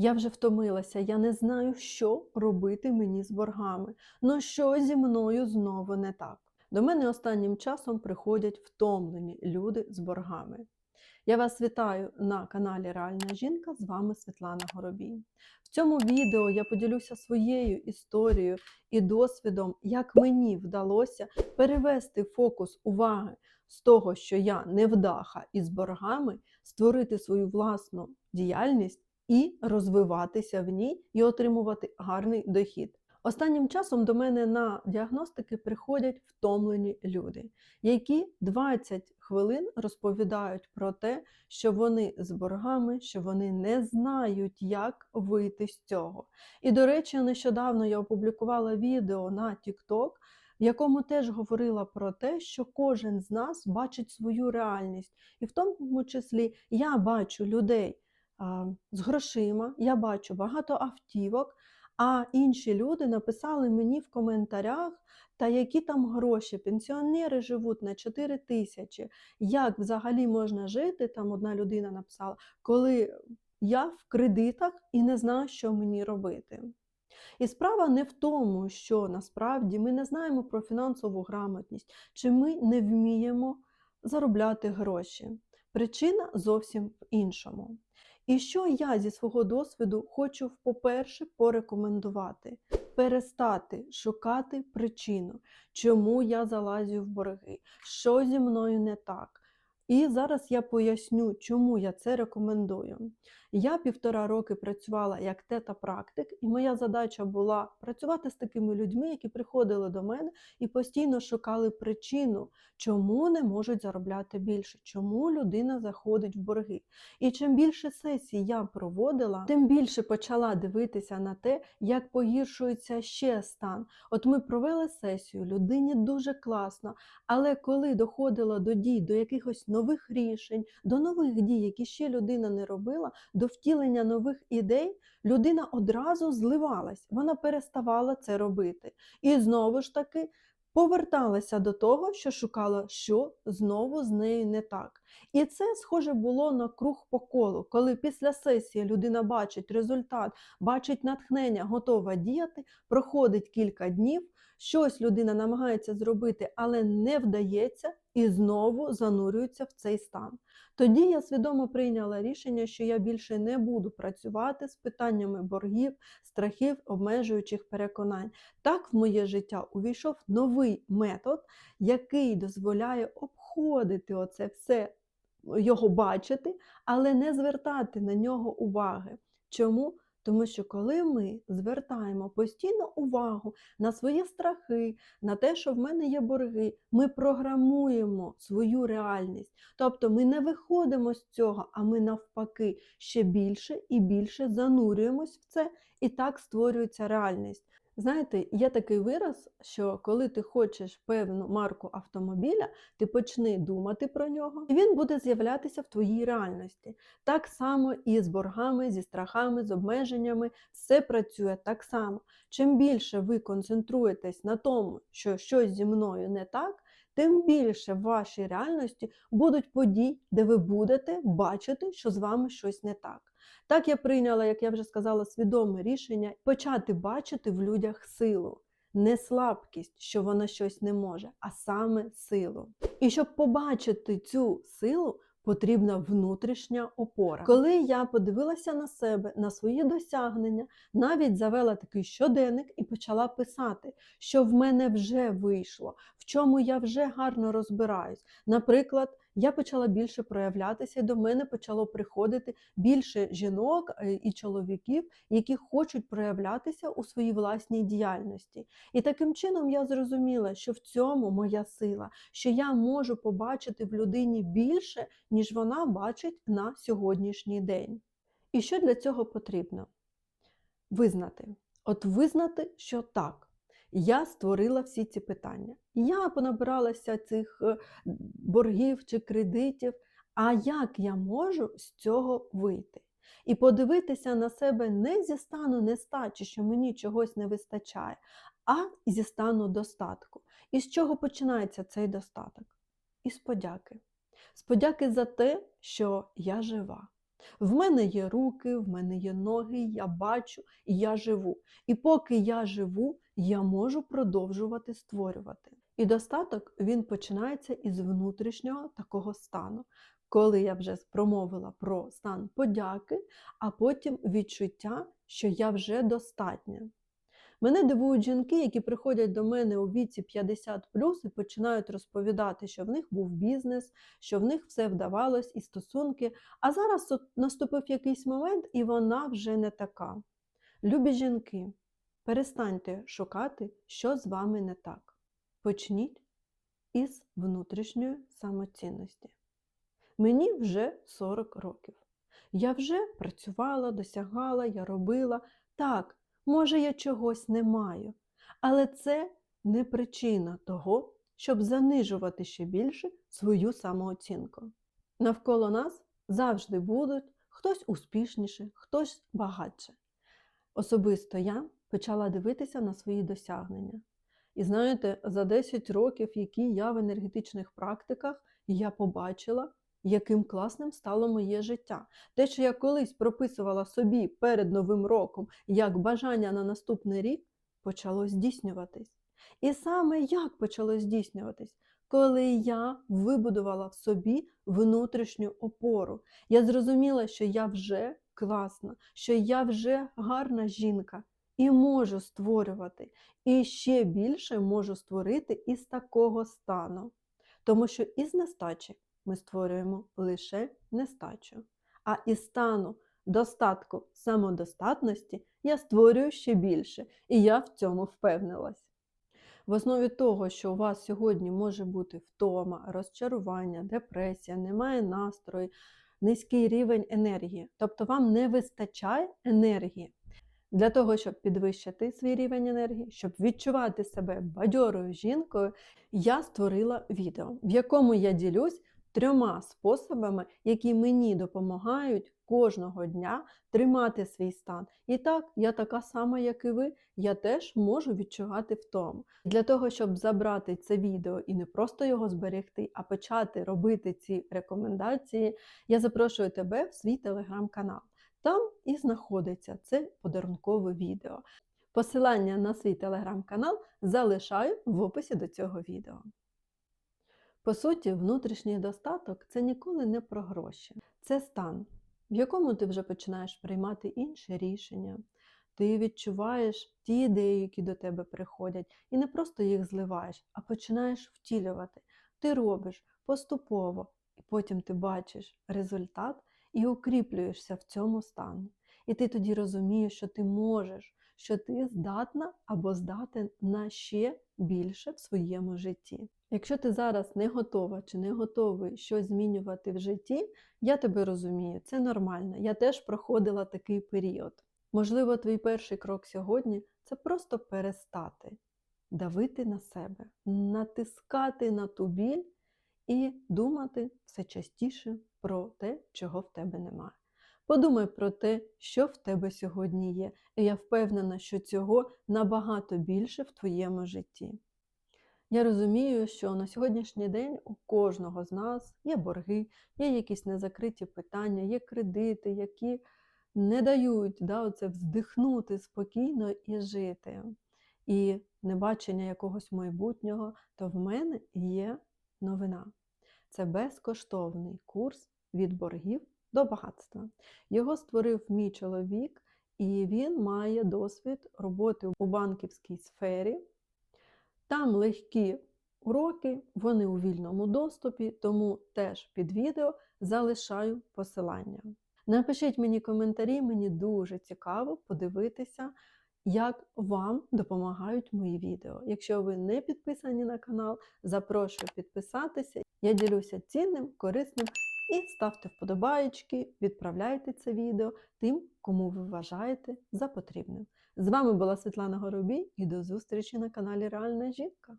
Я вже втомилася, я не знаю, що робити мені з боргами. Ну що зі мною знову не так? До мене останнім часом приходять втомлені люди з боргами. Я вас вітаю на каналі Реальна жінка. З вами Світлана Горобій. В цьому відео я поділюся своєю історією і досвідом, як мені вдалося перевести фокус уваги з того, що я невдаха із боргами, створити свою власну діяльність і розвиватися в ній і отримувати гарний дохід. Останнім часом до мене на діагностики приходять втомлені люди, які 20 хвилин розповідають про те, що вони з боргами, що вони не знають, як вийти з цього. І, до речі, нещодавно я опублікувала відео на TikTok, в якому теж говорила про те, що кожен з нас бачить свою реальність, і в тому числі я бачу людей з грошима, я бачу багато автівок. А інші люди написали мені в коментарях, та які там гроші, пенсіонери живуть на 4 тисячі. Як взагалі можна жити? Там одна людина написала, коли я в кредитах і не знаю, що мені робити. І справа не в тому, що насправді ми не знаємо про фінансову грамотність, чи ми не вміємо заробляти гроші. Причина зовсім в іншому. І що я зі свого досвіду хочу, по-перше, порекомендувати: перестати шукати причину, чому я залазю в борги, що зі мною не так. І зараз я поясню, чому я це рекомендую. Я півтора роки працювала як тета-практик, і моя задача була працювати з такими людьми, які приходили до мене і постійно шукали причину, чому не можуть заробляти більше, чому людина заходить в борги. І чим більше сесій я проводила, тим більше почала дивитися на те, як погіршується ще стан. От ми провели сесію, людині дуже класно, але коли доходило до дій, до якихось нових рішень, до нових дій, які ще людина не робила, до втілення нових ідей, людина одразу зливалась, вона переставала це робити. І знову ж таки поверталася до того, що шукала, що знову з нею не так. І це схоже було на круг по колу, коли після сесії людина бачить результат, бачить натхнення, готова діяти, проходить кілька днів, щось людина намагається зробити, але не вдається, і знову занурюється в цей стан. Тоді я свідомо прийняла рішення, що я більше не буду працювати з питаннями боргів, страхів, обмежуючих переконань. Так в моє життя увійшов новий метод, який дозволяє обходити оце все, його бачити, але не звертати на нього уваги. Чому? Тому що коли ми звертаємо постійно увагу на свої страхи, на те, що в мене є борги, ми програмуємо свою реальність. Тобто ми не виходимо з цього, а ми навпаки ще більше і більше занурюємось в це, і так створюється реальність. Знаєте, є такий вираз, що коли ти хочеш певну марку автомобіля, ти почни думати про нього, і він буде з'являтися в твоїй реальності. Так само і з боргами, зі страхами, з обмеженнями, все працює так само. Чим більше ви концентруєтесь на тому, що щось зі мною не так, тим більше в вашій реальності будуть події, де ви будете бачити, що з вами щось не так. Так я прийняла, як я вже сказала, свідоме рішення почати бачити в людях силу. Не слабкість, що вона щось не може, а саме силу. І щоб побачити цю силу, потрібна внутрішня опора. Коли я подивилася на себе, на свої досягнення, навіть завела такий щоденник і почала писати, що в мене вже вийшло, в чому я вже гарно розбираюсь. Наприклад, я почала більше проявлятися, і до мене почало приходити більше жінок е, і чоловіків, які хочуть проявлятися у своїй власній діяльності. І таким чином я зрозуміла, що в цьому моя сила, що я можу побачити в людині більше, ніж вона бачить на сьогоднішній день. І що для цього потрібно? Визнати. От визнати, що так. Я створила всі ці питання. Я понабиралася цих е, боргів чи кредитів. А як я можу з цього вийти? І подивитися на себе не зі стану нестачі, що мені чогось не вистачає, а зі стану достатку. І з чого починається цей достаток? Із подяки. З подяки за те, що я жива. В мене є руки, в мене є ноги, я бачу і я живу. І поки я живу, я можу продовжувати створювати. І достаток він починається із внутрішнього такого стану, коли я вже промовила про стан подяки, а потім відчуття, що я вже достатня. Мене дивують жінки, які приходять до мене у віці 50 і починають розповідати, що в них був бізнес, що в них все вдавалось і стосунки. А зараз наступив якийсь момент, і вона вже не така. Любі жінки, перестаньте шукати, що з вами не так. Почніть із внутрішньої самоцінності. Мені вже 40 років. Я вже працювала, досягала, я робила. Так, може, я чогось не маю, але це не причина того, щоб занижувати ще більше свою самооцінку. Навколо нас завжди будуть хтось успішніше, хтось багатше. Особисто я почала дивитися на свої досягнення. І знаєте, за 10 років, які я в енергетичних практиках, я побачила, яким класним стало моє життя. Те, що я колись прописувала собі перед Новим роком як бажання на наступний рік, почало здійснюватись. І саме як почало здійснюватись? Коли я вибудувала в собі внутрішню опору, я зрозуміла, що я вже класна, що я вже гарна жінка і можу створювати. І ще більше можу створити із такого стану. Тому що із нестачі ми створюємо лише нестачу. А із стану достатку самодостатності я створюю ще більше, і я в цьому впевнилась. В основі того, що у вас сьогодні може бути втома, розчарування, депресія, немає настрою, низький рівень енергії, тобто вам не вистачає енергії. Для того, щоб підвищити свій рівень енергії, щоб відчувати себе бадьорою жінкою, я створила відео, в якому я ділюсь трьома способами, які мені допомагають кожного дня тримати свій стан. І так, я така сама, як і ви, я теж можу відчувати втому. Для того, щоб забрати це відео і не просто його зберегти, а почати робити ці рекомендації, я запрошую тебе в свій телеграм-канал. Там і знаходиться це подарункове відео. Посилання на свій телеграм-канал залишаю в описі до цього відео. По суті, внутрішній достаток це ніколи не про гроші. Це стан, в якому ти вже починаєш приймати інші рішення. Ти відчуваєш ті ідеї, які до тебе приходять, і не просто їх зливаєш, а починаєш втілювати. Ти робиш поступово, і потім ти бачиш результат і укріплюєшся в цьому стані. І ти тоді розумієш, що ти можеш, що ти здатна або здатен на ще більше в своєму житті. Якщо ти зараз не готова чи не готовий щось змінювати в житті, я тебе розумію, це нормально. Я теж проходила такий період. Можливо, твій перший крок сьогодні це просто перестати давити на себе, натискати на ту біль і думати все частіше про те, чого в тебе немає. Подумай про те, що в тебе сьогодні є, і я впевнена, що цього набагато більше в твоєму житті. Я розумію, що на сьогоднішній день у кожного з нас є борги, є якісь незакриті питання, є кредити, які не дають да, оце вздихнути спокійно і жити. І небачення якогось майбутнього, то в мене є новина. Це безкоштовний курс від боргів до багатства. Його створив мій чоловік, і він має досвід роботи у банківській сфері. Там легкі уроки, вони у вільному доступі, тому теж під відео залишаю посилання. Напишіть мені коментарі, мені дуже цікаво подивитися, як вам допомагають мої відео. Якщо ви не підписані на канал, запрошую підписатися. Я ділюся цінним, корисним і ставте вподобаєчки, відправляйте це відео тим, кому ви вважаєте за потрібним. З вами була Світлана Горобій і до зустрічі на каналі Реальна Жінка.